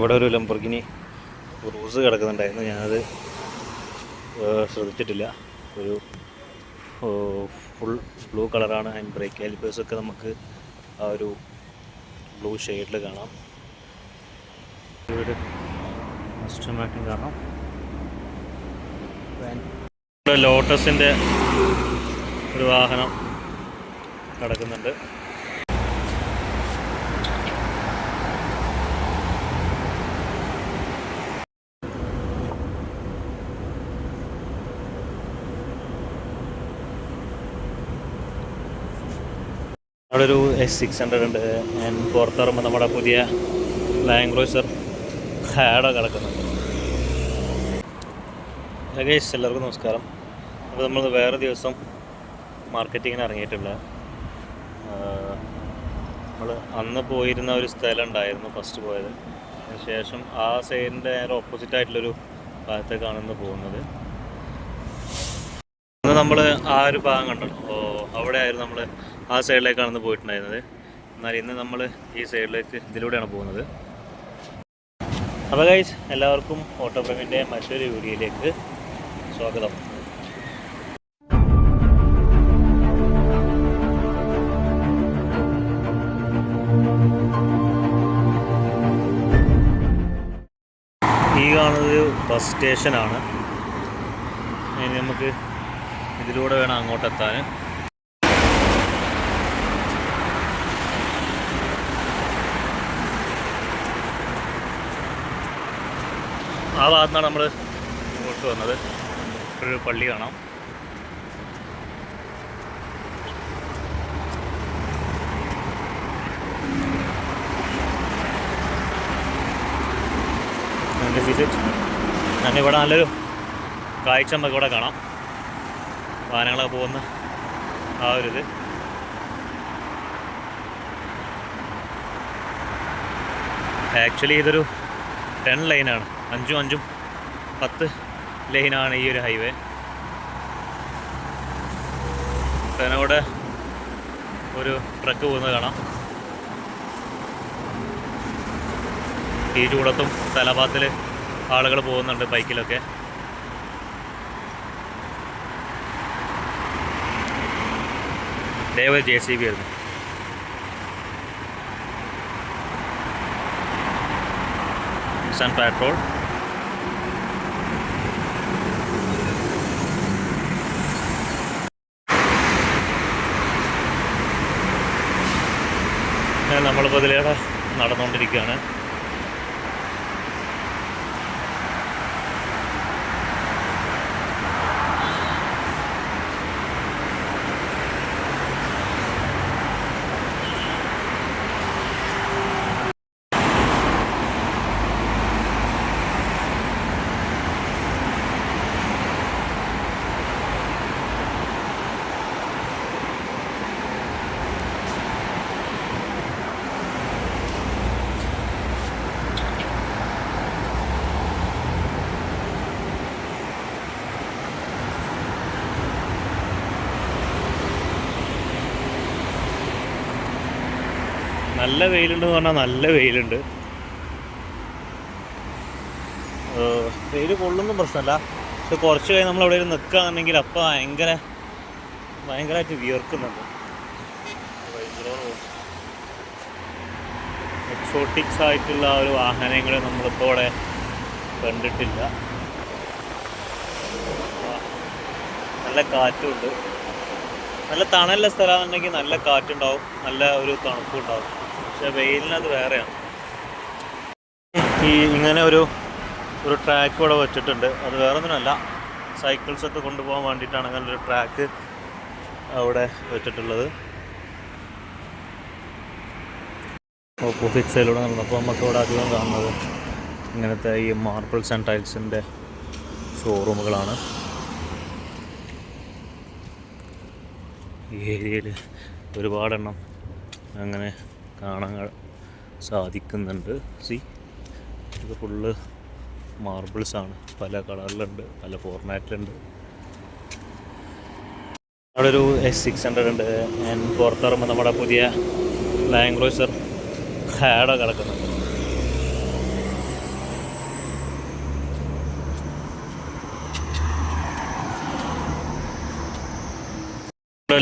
ഇവിടെ ഒരു ലംബർഗിനി റൂസ് കിടക്കുന്നുണ്ടായിരുന്നു. ഞാനത് ശ്രദ്ധിച്ചിട്ടില്ല. ഒരു ഫുൾ ബ്ലൂ കളറാണ് അതിന്റെ ബ്രേക്ക് ഹെൽപ്പേഴ്സൊക്കെ നമുക്ക് ആ ഒരു ബ്ലൂ ഷെയ്ഡിൽ കാണാം. കാണാം. ലോട്ടസിന്റെ ഒരു വാഹനം കിടക്കുന്നുണ്ട്. അവിടെ ഒരു എസ് സിക്സ് ഹൺഡ്രഡ് ഉണ്ട്. ഞാൻ പുറത്തിറങ്ങുമ്പോൾ നമ്മുടെ പുതിയ ലാൻഡ് ക്രൂസർ ഹാഡോ കിടക്കുന്നുണ്ട്. ലഗേഷ് എല്ലാവർക്കും നമസ്കാരം. അപ്പോൾ നമ്മൾ വേറെ ദിവസം മാർക്കറ്റിങ്ങിന് ഇറങ്ങിയിട്ടുള്ള നമ്മൾ അന്ന് പോയിരുന്ന ഒരു സ്ഥലം ഉണ്ടായിരുന്നു ഫസ്റ്റ് പോയത്. അതിനുശേഷം ആ സൈഡിന്റെ നേരെ ഓപ്പോസിറ്റ് ആയിട്ടുള്ളൊരു ഭാഗത്തേക്കാണ് ഇന്ന് പോകുന്നത്. അന്ന് നമ്മൾ ആ ഒരു ഭാഗം കണ്ടല്ലോ. അപ്പോൾ അവിടെ ആയിരുന്നു നമ്മൾ ആ സൈഡിലേക്കാണ് ഇന്ന് പോയിട്ടുണ്ടായിരുന്നത്. എന്നാൽ ഇന്ന് നമ്മൾ ഈ സൈഡിലേക്ക് ഇതിലൂടെയാണ് പോകുന്നത്. അപ്പോൾ ഗൈസ് എല്ലാവർക്കും ഓട്ടോപ്രമിന്റെ മറ്റൊരു വീഡിയോയിലേക്ക് സ്വാഗതം. ഈ കാണുന്നത് ബസ് സ്റ്റേഷനാണ് നമുക്ക് ഇതിലൂടെ വേണം അങ്ങോട്ട് എത്താൻ ആ ഭാഗത്താണ് നമ്മൾ ഇങ്ങോട്ട് വന്നത്. ഒരു പള്ളി കാണാം. ഞാൻ ഇവിടെ നല്ലൊരു കാഴ്ച നമുക്ക് ഇവിടെ കാണാം. വാഹനങ്ങളൊക്കെ പോകുന്ന ആ ഒരു ഇത്. ആക്ച്വലി ഇതൊരു ടെൻ ലൈനാണ് അഞ്ചും അഞ്ചും പത്ത് ലൈനാണ് ഈ ഒരു ഹൈവേ അതിനോടെ ഒരു ട്രക്ക് പോകുന്നത് കാണാം. ഈ ചൂടത്തും തലഭാത്തിൽ ആളുകൾ പോകുന്നുണ്ട് ബൈക്കിലൊക്കെ ദയവ് ജെ സി ബി ആയിരുന്നു. സൺ പാട്രോൾ നമ്മളിപ്പോൾ ഇതിലേടെ നടന്നുകൊണ്ടിരിക്കുകയാണ്. നല്ല വെയിലുണ്ടെന്ന് പറഞ്ഞാൽ നല്ല വെയിലുണ്ട്. വെയിൽ കൊള്ളുന്നു പ്രശ്നമല്ല പക്ഷെ കുറച്ച് കഴിഞ്ഞ് നമ്മൾ എവിടെയെങ്കിലും നിൽക്കുകയാണെന്നുണ്ടെങ്കിൽ അപ്പം ഭയങ്കര ഭയങ്കരമായിട്ട് വിയർക്കുന്നുണ്ട്. എക്സോട്ടിക്സ് ആയിട്ടുള്ള ഒരു വാഹനങ്ങൾ നമ്മളിപ്പോൾ ഇവിടെ കണ്ടിട്ടില്ല. നല്ല കാറ്റുണ്ട്. നല്ല തണലുള്ള സ്ഥലമാണെന്നുണ്ടെങ്കിൽ നല്ല കാറ്റുണ്ടാവും. നല്ല ഒരു തണുപ്പും ഉണ്ടാവും പക്ഷെ വെയിലിനത് വേറെയാണ് ഈ ഇങ്ങനെ ഒരു ഒരു ട്രാക്ക് ഇവിടെ വെച്ചിട്ടുണ്ട്. അത് വേറെ ഒന്നുമല്ല സൈക്കിൾസ് ഒക്കെ കൊണ്ടുപോകാൻ വേണ്ടിയിട്ടാണ് അങ്ങനെ ഒരു ട്രാക്ക് അവിടെ വെച്ചിട്ടുള്ളത്. ഓപ്പോസിറ്റ് സൈഡിലൂടെ നടന്നപ്പോൾ നമുക്ക് ഇവിടെ അധികം കാണുന്നത് ഇങ്ങനത്തെ ഈ മാർബിൾസ് ആൻഡ് ടൈൽസിന്റെ ഷോറൂമുകളാണ് ഈ ഏരിയയിൽ ഒരുപാടെണ്ണം അങ്ങനെ കാണാൻ സാധിക്കുന്നുണ്ട്. സി ഇത് ഫുള്ള് മാർബിൾസാണ് പല കളറിലുണ്ട് പല ഫോർമാറ്റിലുണ്ട് അവിടെ ഒരു എസ് സിക്സ് ഹൺഡ്രഡ് ഉണ്ട്. ഞാൻ പുറത്തിറങ്ങുമ്പോൾ നമ്മുടെ പുതിയ ലാംഗ്ലോസർ ഹാഡ കിടക്കുന്നത്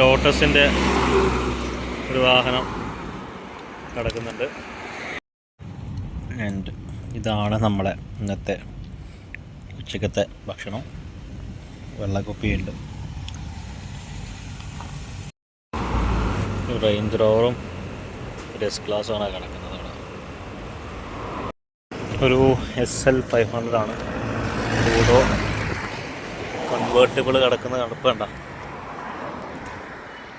ലോട്ടസിന്റെ ഒരു വാഹനം കിടക്കുന്നുണ്ട് ആൻഡ് ഇതാണ് നമ്മളെ ഇന്നത്തെ ഉച്ചക്കത്തെ ഭക്ഷണം. വെള്ളക്കുപ്പിയുണ്ട്. റേഞ്ച് റോവറും ഡെസ് ക്ലാസ്സുമാണ് കിടക്കുന്നത് അവിടെ. ഒരു എസ് എൽ ഫൈവ് ഹൺഡ്രഡ് ആണ്. ഓരോ കൺവേർട്ടബിൾ കിടക്കുന്നത് കടുപ്പണ്ട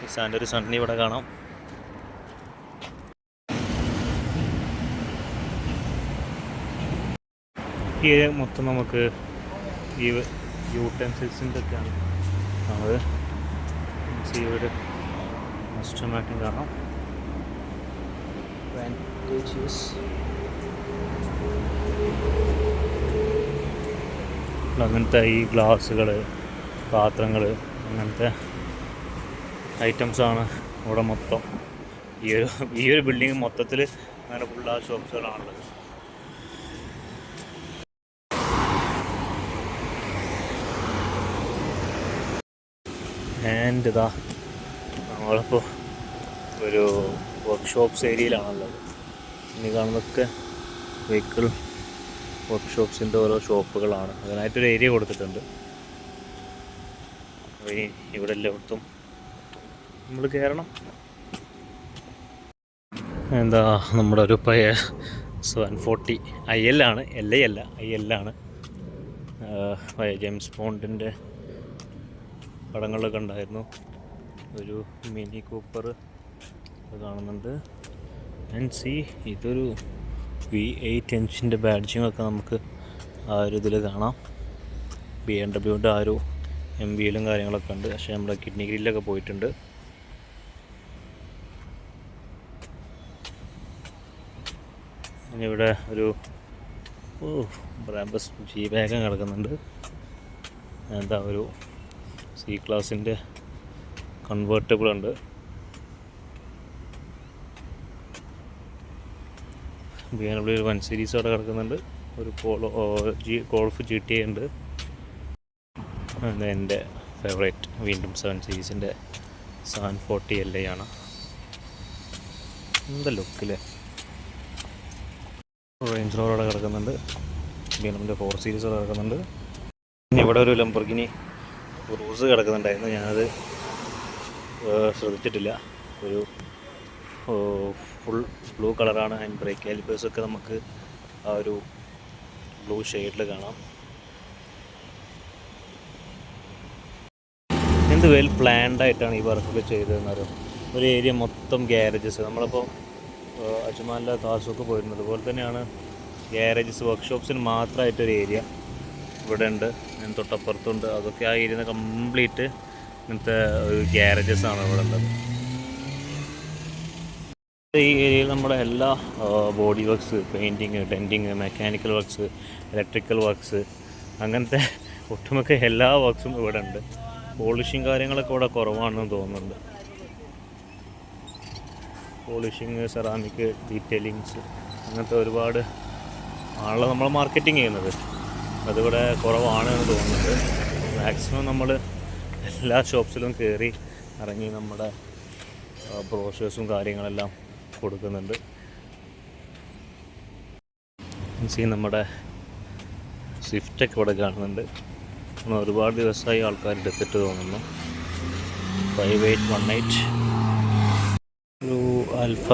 ഈ സാന്റെ ഒരു സണ്ണി ഇവിടെ കാണാം. ഈ ഏരിയ മൊത്തം നമുക്ക് ഈ യൂട്ടെൻസിൽസിന്റെ ഒക്കെയാണ് നമ്മൾ ഒരു മസ്റ്റമാറ്റും കാണാം. അങ്ങനത്തെ ഈ ഗ്ലാസ്സുകൾ പാത്രങ്ങൾ അങ്ങനത്തെ ഐറ്റംസാണ് ഇവിടെ മൊത്തം. ഈ ഒരു ഈ ഒരു ബിൽഡിങ് മൊത്തത്തിൽ അങ്ങനെ ഫുള്ള് ആ ഷോപ്സുകളാണുള്ളത് ആൻഡ് ഇതാ നമ്മളിപ്പോൾ ഒരു വർക്ക്ഷോപ്സ് ഏരിയയിലാണുള്ളത് ഇനി കാണുന്നതൊക്കെ വെഹിക്കിൾ വർക്ക്ഷോപ്സിന്റെ ഓരോ ഷോപ്പുകളാണ് അതിനായിട്ടൊരു ഏരിയ കൊടുത്തിട്ടുണ്ട്. ഇനി ഇവിടെ എല്ലായിടത്തും നമ്മൾ കയറണം എന്താ നമ്മുടെ ഒരു പയ്യ സെവൻ ഫോർട്ടി ഐ എല്ലാണ് എൽ ഐ അല്ല ഐ എല്ലാണ് ജെയിംസ് ബോണ്ടിന്റെ പടങ്ങളിലൊക്കെ ഉണ്ടായിരുന്നു. ഒരു മിനി കൂപ്പർ കാണുന്നുണ്ട്. ആൻഡ് സി ഇതൊരു വി എയ്റ്റ് എഞ്ചിന്റെ ബാഡ്ജിങ് ഒക്കെ നമുക്ക് ആ ഒരു ഇതിൽ കാണാം. ബി എം ഡബ്ല്യുവിന്റെ ആ ഒരു എം വിയിലും കാര്യങ്ങളൊക്കെ ഉണ്ട്. പക്ഷേ നമ്മുടെ കിഡ്നി ഗ്രില്ലൊക്കെ പോയിട്ടുണ്ട്. ഇവിടെ ഒരു ഓ ബ്രാമ്പസ് ജി ബാഗം കിടക്കുന്നുണ്ട്. എന്താ ഒരു സി ക്ലാസിന്റെ കൺവേർട്ടബിൾ ഉണ്ട്. B M W one series അവിടെ കിടക്കുന്നുണ്ട്. ഒരു Polo G Golf G T ഉണ്ട്. എന്റെ ഫേവറേറ്റ് വീണ്ടും സെവൻ സീരീസിന്റെ സെവൻ ഫോർട്ടി എൽ ഐ ആണ്. എന്താ ലുക്കില്ലേ റേഞ്ച് റോഡ് അവിടെ കിടക്കുന്നുണ്ട്. B M W four series അവിടെ കിടക്കുന്നുണ്ട്. ഇവിടെ ഒരു ലംബർഗിനി റൂസ് കിടക്കുന്നുണ്ടായിരുന്നു. ഞാനത് ശ്രദ്ധിച്ചിട്ടില്ല. ഒരു ഫുൾ ബ്ലൂ കളറാണ് ആൻഡ് ബ്രേക്ക് കാലിപ്പേഴ്സ് ഒക്കെ നമുക്ക് ആ ഒരു ബ്ലൂ ഷെയ്ഡിൽ കാണാം. എന്ത് വെൽ പ്ലാൻഡായിട്ടാണ് ഈ വർക്കൊക്കെ ചെയ്തതെന്നറിയാം ഒരു ഏരിയ മൊത്തം ഗ്യാരേജസ് നമ്മളിപ്പോൾ അജ്മാനിലെ താസൊക്കെ പോയിരുന്നു അതുപോലെ തന്നെയാണ് ഗ്യാരേജസ് വർക്ക്ഷോപ്സിന് മാത്രമായിട്ടൊരു ഏരിയ ഇവിടെ ഉണ്ട്. ഞാൻ തൊട്ടപ്പുറത്തുണ്ട്. അതൊക്കെ ആ ഏരിയ കംപ്ലീറ്റ് ഇങ്ങനത്തെ ഒരു ഗ്യാരേജസ് ആണ് ഇവിടെ ഉള്ളത്. ഈ ഏരിയയിൽ നമ്മുടെ എല്ലാ body works painting denting mechanical works electrical works അങ്ങനത്തെ ഒട്ടുമിക്ക എല്ലാ വർക്ക്സും ഇവിടെ ഉണ്ട്. പോളിഷിങ് കാര്യങ്ങളൊക്കെ ഇവിടെ കുറവാണെന്ന് തോന്നുന്നുണ്ട്. പോളിഷിങ് സെറാമിക് ഡീറ്റെയിലിങ്സ് അങ്ങനത്തെ ഒരുപാട് ആണല്ലോ നമ്മൾ മാർക്കറ്റിംഗ് ചെയ്യുന്നത്. അതിവിടെ കുറവാണ് എന്ന് തോന്നുന്നത് മാക്സിമം നമ്മൾ എല്ലാ ഷോപ്സിലും കയറി ഇറങ്ങി നമ്മുടെ ബ്രോഷേഴ്സും കാര്യങ്ങളെല്ലാം കൊടുക്കുന്നുണ്ട്. സീ നമ്മുടെ സ്വിഫ്റ്റൊക്കെ ഇവിടെ കാണുന്നുണ്ട്. നമ്മൾ ഒരുപാട് ദിവസമായി ആൾക്കാർ എടുത്തിട്ട് തോന്നുന്നു. ഫൈവ് എയ്റ്റ് വൺ എയ്റ്റ് ഒരു ആൽഫ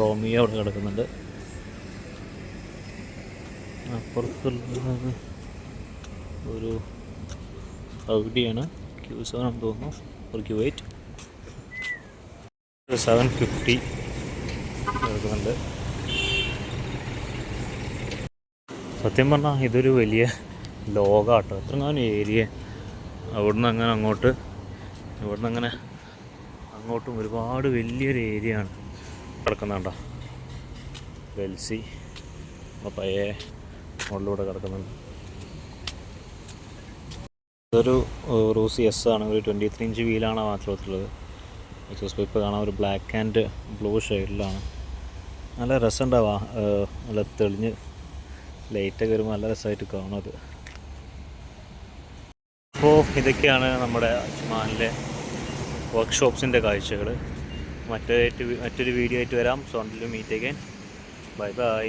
റോമിയോ അവിടെ കിടക്കുന്നുണ്ട്. അപ്പുറത്തുള്ളത് ഒരു ഔഡിയാണ് ക്യൂ സെവൻ ആണെന്ന് തോന്നുന്നു. ഒരു ക്യൂ എയ്റ്റ് സെവൻ ഫിഫ്റ്റി കിടക്കുന്നുണ്ട് സത്യം പറഞ്ഞാൽ ഇതൊരു വലിയ ലോകാട്ടോ. എത്രങ്ങാനും ഏരിയ. അവിടുന്ന് അങ്ങനെ അങ്ങോട്ട് ഇവിടുന്ന് അങ്ങനെ അങ്ങോട്ടും ഒരുപാട് വലിയൊരു ഏരിയ ആണ് കിടക്കുന്നുണ്ടോ. വെൽസി പയ്യെ മുകളിലൂടെ കിടക്കുന്നുണ്ട്. ഏഹ്, റൂസി എസ് ആണ്. ഒരു ട്വന്റി ത്രീ ഇഞ്ച് വീലാണ് മാത്രത്തിലുള്ളത് എക്സോസ് പൈപ്പ് കാണാൻ ഒരു ബ്ലാക്ക് ആൻഡ് ബ്ലൂ ഷെയ്ഡിലാണ് നല്ല രസമുണ്ടാവാ നല്ല തെളിഞ്ഞ് ലൈറ്റൊക്കെ വരുമ്പോൾ നല്ല രസമായിട്ട് കാണും അത്. അപ്പോൾ ഇതൊക്കെയാണ് നമ്മുടെ അജ്മാനിലെ വർക്ക്ഷോപ്സിന്റെ കാഴ്ചകൾ മറ്റൊരു മറ്റൊരു വീഡിയോ ആയിട്ട് വരാം. സോണ്ടിൽ മീറ്റ് അഗൈൻ ബൈ ബൈ